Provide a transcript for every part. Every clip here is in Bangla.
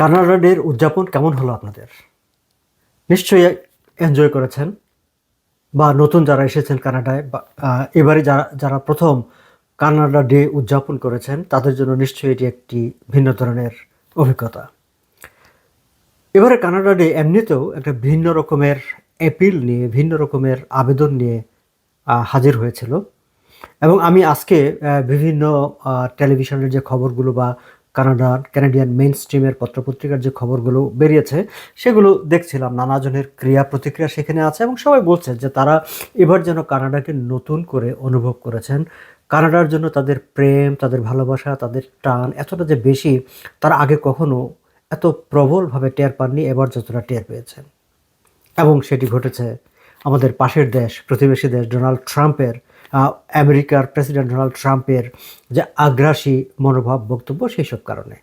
কানাডা ডের উদযাপন কেমন হলো আপনাদের? নিশ্চয়ই এনজয় করেছেন? বা নতুন যারা এসেছেন কানাডায়, বা এবারে যারা যারা প্রথম কানাডা ডে উদযাপন করেছেন, তাদের জন্য নিশ্চয়ই এটি একটি ভিন্ন ধরনের অভিজ্ঞতা। এবারে কানাডা ডে এমনিতেও একটা ভিন্ন রকমের অ্যাপিল নিয়ে, ভিন্ন রকমের আবেদন নিয়ে হাজির হয়েছিল। এবং আমি আজকে বিভিন্ন টেলিভিশনের যে খবরগুলো বা কানাডার ক্যানাডিয়ান মেইন স্ট্রিমের পত্রপত্রিকার যে খবরগুলো বেরিয়েছে, সেগুলো দেখছিলাম। নানাজনের ক্রিয়া প্রতিক্রিয়া সেখানে আছে এবং সবাই বলছে যে তারা এবার যেন কানাডাকে নতুন করে অনুভব করেছেন। কানাডার জন্য তাদের প্রেম, তাদের ভালোবাসা, তাদের টান এতটা যে বেশি, তারা আগে কখনো এত প্রবলভাবে টের পাননি, এবার যতটা টের পেয়েছেন এবং সেটি ঘটেছে আমাদের পাশের দেশ, প্রতিবেশী দেশ ডোনাল্ড ট্রাম্পের আমেরিকার প্রেসিডেন্ট ডোনাল্ড ট্রাম্পের যে আগ্রাসী মনোভাব, বক্তব্য সেই সব কারণে।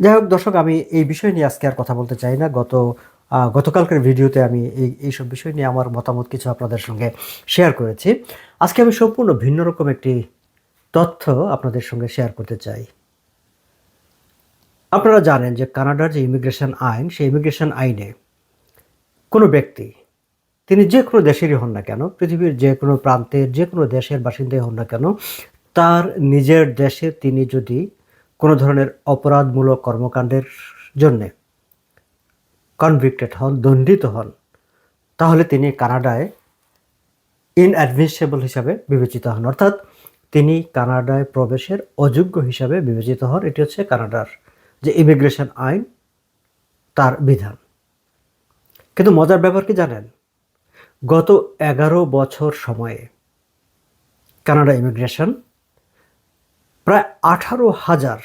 যাই হোক, দর্শক, আমি এই বিষয় নিয়ে আজকে আর কথা বলতে চাই না। গত গতকালকের ভিডিওতে আমি এই, এইসব বিষয় নিয়ে আমার মতামত কিছু আপনাদের সঙ্গে শেয়ার করেছি। আজকে আমি সম্পূর্ণ ভিন্ন রকম একটি তথ্য আপনাদের সঙ্গে শেয়ার করতে চাই। আপনারা জানেন যে কানাডার যে ইমিগ্রেশন আইন, সেই ইমিগ্রেশন আইনে কোনো ব্যক্তি তিনি যে কোনো দেশেরই হন না কেন, পৃথিবীর যে কোনো প্রান্তের যে কোনো দেশের বাসিন্দাই হন না কেন, তার নিজের দেশে তিনি যদি কোনো ধরনের অপরাধমূলক কর্মকাণ্ডের জন্যে কনভিক্টেড হন, দণ্ডিত হন, তাহলে তিনি কানাডায় ইনঅ্যাডমিসেবল হিসাবে বিবেচিত হন। অর্থাৎ তিনি কানাডায় প্রবেশের অযোগ্য হিসাবে বিবেচিত হন, এটি হচ্ছে কানাডার যে ইমিগ্রেশন আইন, তার বিধান। কিন্তু মজার ব্যাপার কি জানেন? গত এগারো বছর সময়ে কানাডা ইমিগ্রেশন প্রায় আঠারো হাজার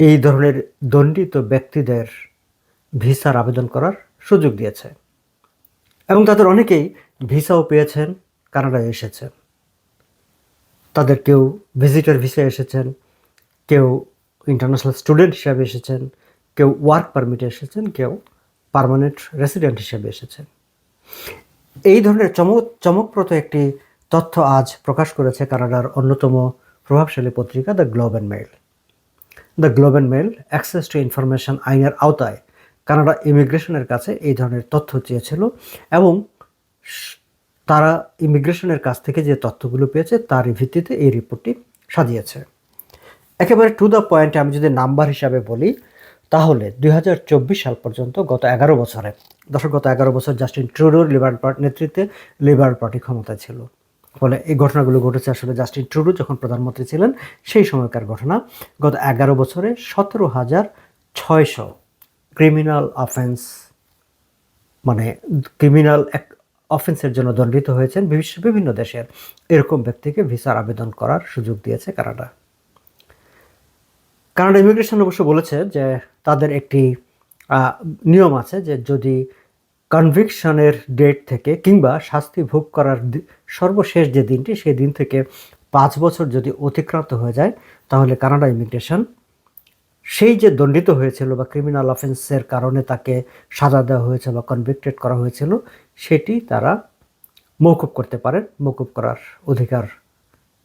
এই ধরনের দণ্ডিত ব্যক্তিদের ভিসার আবেদন করার সুযোগ দিয়েছে। এবং তাদের অনেকেই ভিসাও পেয়েছেন, কানাডায় এসেছেন। তাদের কেউ ভিজিটার ভিসা এসেছেন, কেউ ইন্টারন্যাশনাল স্টুডেন্ট হিসাবে এসেছেন, কেউ ওয়ার্ক পারমিটে এসেছেন, কেউ পার্মানেন্ট রেসিডেন্ট হিসাবে এসেছেন। এই ধরনের চমক চমকপ্রদ একটি তথ্য আজ প্রকাশ করেছে কানাডার অন্যতম প্রভাবশালী পত্রিকা the Globe and Mail. The Globe and Mail access to information আইনের আওতায় কানাডা ইমিগ্রেশনের কাছে এই ধরনের তথ্য চেয়েছিল এবং তারা ইমিগ্রেশনের কাছ থেকে যে তথ্যগুলো পেয়েছে তার ভিত্তিতে এই রিপোর্টটি সাজিয়েছে। একেবারে টু দ্য পয়েন্টে আমি যদি নাম্বার হিসাবে বলি তাহলে দুই হাজার চব্বিশ সাল পর্যন্ত গত এগারো বছরে দশক গত এগারো বছর জাস্টিন ট্রুডোর লিবার পার্টি নেতৃত্বে লিবারেল পার্টি ক্ষমতায় ছিল। ফলে এই ঘটনাগুলো ঘটেছে আসলে জাস্টিন ট্রুডো যখন প্রধানমন্ত্রী ছিলেন, সেই সময়কার ঘটনা। গত এগারো বছরে সতেরো হাজার ছয়শো ক্রিমিনাল অফেন্স মানে ক্রিমিনাল এক অফেন্সের জন্য দণ্ডিত হয়েছেন বিভিন্ন দেশের। এরকম ব্যক্তিকে ভিসার আবেদন করার সুযোগ দিয়েছে কানাডা। কানাডা ইমিগ্রেশন অবশ্য বলেছে যে তাদের একটি নিয়ম আছে যে যদি কনভিকশনের ডেট থেকে কিংবা শাস্তি ভোগ করার সর্বশেষ যে দিনটি, সেই দিন থেকে পাঁচ বছর যদি অতিক্রান্ত হয়ে যায়, তাহলে কানাডা ইমিগ্রেশন সেই যে দণ্ডিত হয়েছিল বা ক্রিমিনাল অফেন্সের কারণে তাকে সাজা দেওয়া হয়েছে বা কনভিক্টেড করা হয়েছিল, সেটি তারা মৌকুব করতে পারেন মৌকুব করার অধিকার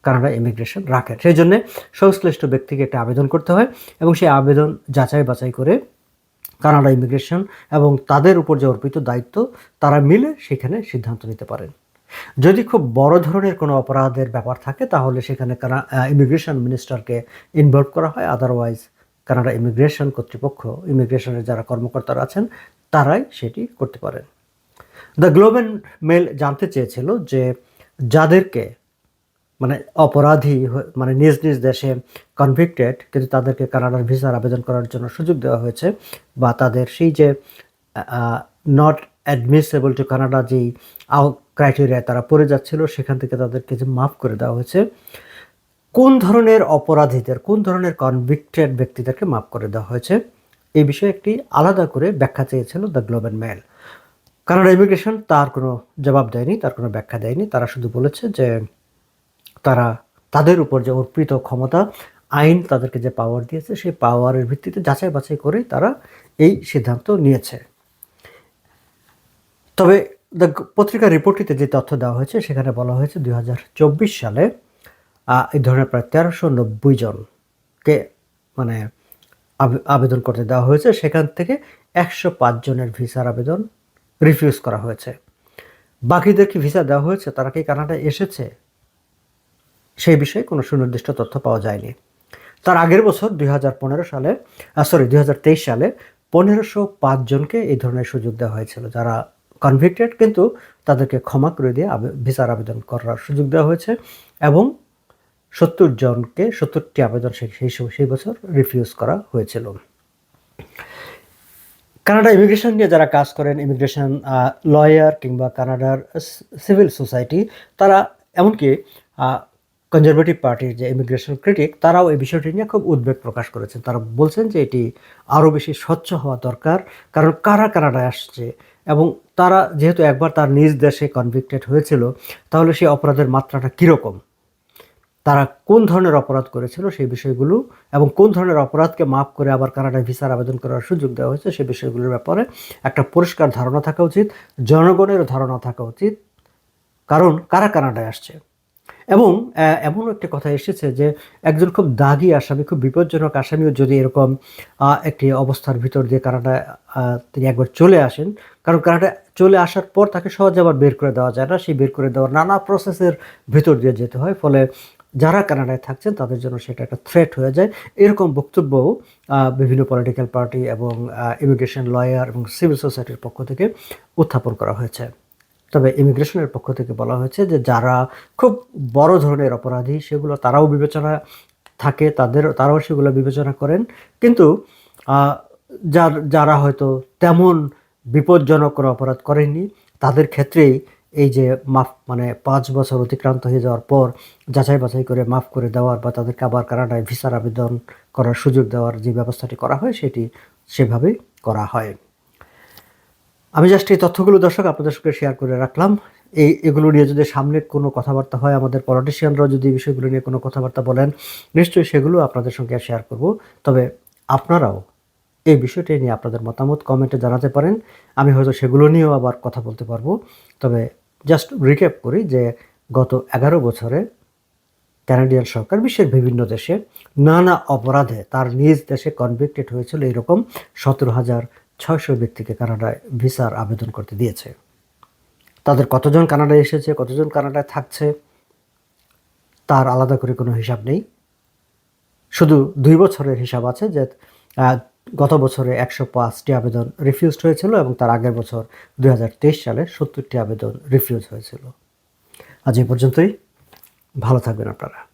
কানাডা ইমিগ্রেশন রাখেন সেই জন্যে সংশ্লিষ্ট ব্যক্তিকে একটা আবেদন করতে হয় এবং সেই আবেদন যাচাই বাছাই করে কানাডা ইমিগ্রেশন এবং তাদের উপর যে অর্পিত দায়িত্ব, তারা মিলে সেখানে সিদ্ধান্ত নিতে পারেন। যদি খুব বড় ধরনের কোনো অপরাধের ব্যাপার থাকে, তাহলে সেখানে ইমিগ্রেশন মিনিস্টারকে ইনভলভ করা হয়। আদারওয়াইজ কানাডা ইমিগ্রেশন কর্তৃপক্ষ ইমিগ্রেশনের যারা কর্মকর্তারা আছেন, তারাই সেটি করতে পারেন। দ্য গ্লোবেল মেল জানতে চেয়েছিল যে যাদেরকে মানে অপরাধী মানে নিজ নিজ দেশে কনভিক্টেড কিন্তু তাদেরকে কানাডার ভিসার আবেদন করার জন্য সুযোগ দেওয়া হয়েছে বা তাদের সেই যে নট অ্যাডমিসেবল টু কানাডা যেই আউ ক্রাইটেরিয়া তারা পড়ে যাচ্ছিল, সেখান থেকে তাদেরকে যে মাফ করে দেওয়া হয়েছে, কোন ধরনের অপরাধীদের, কোন ধরনের কনভিক্টেড ব্যক্তিদেরকে মাফ করে দেওয়া হয়েছে এই বিষয়ে একটি আলাদা করে ব্যাখ্যা চেয়েছিল the global mail Canada immigration তার কোনো জবাব দেয়নি, তার কোনো ব্যাখ্যা দেয়নি, তারা শুধু বলেছে যে তারা তাদের উপর যে অর্পিত ক্ষমতা, আইন তাদেরকে যে পাওয়ার দিয়েছে, সেই পাওয়ারের ভিত্তিতে যাচাই বাছাই করে তারা এই সিদ্ধান্ত নিয়েছে। তবে দ্য পত্রিকার রিপোর্টটিতে যে তথ্য দেওয়া হয়েছে, সেখানে বলা হয়েছে দু হাজার চব্বিশ সালে এই ধরনের প্রায় তেরোশো নব্বই জনকে মানে আবে- আবেদন করতে দেওয়া হয়েছে। সেখান থেকে একশো পাঁচ জনের ভিসার আবেদন রিফিউজ করা হয়েছে। বাকিদের কি ভিসা দেওয়া হয়েছে? তারা কি কানাডায় এসেছে? সেই বিষয়ে কোনো সুনির্দিষ্ট তথ্য পাওয়া যায়নি। তার আগের বছর দুই হাজার পনেরো সালে সরি দুই হাজার তেইশ সালে পনেরোশো জনকে এই ধরনের সুযোগ দেওয়া হয়েছিল, যারা কনভিক্টেড কিন্তু তাদেরকে ক্ষমা করে দিয়ে ভিসার আবেদন করার সুযোগ দেওয়া হয়েছে এবং সত্তর জনকে, সত্তরটি আবেদন সেই সেই বছর রিফিউজ করা হয়েছিল। কানাডা ইমিগ্রেশন নিয়ে যারা কাজ করেন, ইমিগ্রেশন লয়ার কিংবা কানাডার সিভিল সোসাইটি তারা এমনকি কনজারভেটিভ পার্টির যে ইমিগ্রেশন ক্রিটিক তারাও এই বিষয়টি নিয়ে খুব উদ্বেগ প্রকাশ করেছেন। তারা বলছেন যে এটি আরও বেশি স্বচ্ছ হওয়া দরকার, কারণ কারা কানাডায় আসছে এবং তারা যেহেতু একবার তার নিজ দেশে কনভিক্টেড হয়েছিল, তাহলে সেই অপরাধের মাত্রাটা কীরকম? তারা কোন ধরনের অপরাধ করেছিল সেই বিষয়গুলো এবং কোন ধরনের অপরাধকে মাফ করে আবার কানাডায় ভিসার আবেদন করার সুযোগ দেওয়া হয়েছে সেই বিষয়গুলোর ব্যাপারে একটা পরিষ্কার ধারণা থাকা উচিত, জনগণেরও ধারণা থাকা উচিত, কারণ কারা কানাডায় আসছে? এবং আহ, এমন একটি কথা এসেছে যে একজন খুব দাগি আসামি খুব বিপজ্জনক আসামিও যদি এরকম একটি অবস্থার ভিতর দিয়ে কানাডায় আহ, তিনি একবার চলে আসেন কারণ কানাডায় চলে আসার পর তাকে সহজে আবার বের করে দেওয়া যায় না সেই বের করে দেওয়ার নানা প্রসেসের ভিতর দিয়ে যেতে হয় ফলে যারা কানাডায় থাকছেন তাদের জন্য সেটা একটা থ্রেট হয়ে যায়। এরকম বক্তব্য বিভিন্ন পলিটিক্যাল পার্টি এবং ইমিগ্রেশন লয়ার এবং সিভিল সোসাইটির পক্ষ থেকে উত্থাপন করা হয়েছে। তবে ইমিগ্রেশনের পক্ষ থেকে বলা হয়েছে যে যারা খুব বড় ধরনের অপরাধী, সেগুলো তারাও বিবেচনা থাকে, তাদের, তারাও সেগুলো বিবেচনা করেন। কিন্তু যার, যারা হয়তো তেমন বিপজ্জনক কোনো অপরাধ করেননি, তাদের ক্ষেত্রেই এই যে মাফ মানে পাঁচ বছর অতিক্রান্ত হয়ে যাওয়ার পর যাচাই বাছাই করে মাফ করে দেওয়ার বা তাদেরকে আবার কানাডায় ভিসার আবেদন করার সুযোগ দেওয়ার যে ব্যবস্থাটি করা হয়, সেটি সেভাবেই করা হয়। আমি জাস্ট এই তথ্যগুলো দর্শক আপনাদের সঙ্গে শেয়ার করে রাখলাম। এই, এগুলো নিয়ে যদি সামনে কোনো কথাবার্তা হয় আমাদের পলিটিশিয়ানরাও যদি বিষয়গুলো নিয়ে কোনো কথাবার্তা বলেন, নিশ্চয়ই সেগুলো আপনাদের সঙ্গে শেয়ার করব। তবে আপনারাও এই বিষয়টি নিয়ে আপনাদের মতামত কমেন্টে জানাতে পারেন। আমি হয়তো সেগুলো নিয়েও আবার কথা বলতে পারব। তবে জাস্ট রিক্যাপ করি যে গত এগারো বছরে কানাডিয়ান সরকার বিশ্বের বিভিন্ন দেশে নানা অপরাধে তার নিজ দেশে কনভিক্টেড হয়েছিল এরকম সতেরো হাজার ছয়শো ব্যক্তিকে কানাডায় ভিসার আবেদন করতে দিয়েছে। তাদের কতজন কানাডায় এসেছে, কতজন কানাডায় থাকছে, তার আলাদা করে কোনো হিসাব নেই। শুধু দুই বছরের হিসাব আছে যে গত বছরে একশো পাঁচটি আবেদন রিফিউজড হয়েছিল এবং তার আগের বছর দু হাজার তেইশ সালে সত্তরটি আবেদন রিফিউজ হয়েছিল। আজ এই পর্যন্তই। ভালো থাকবেন আপনারা।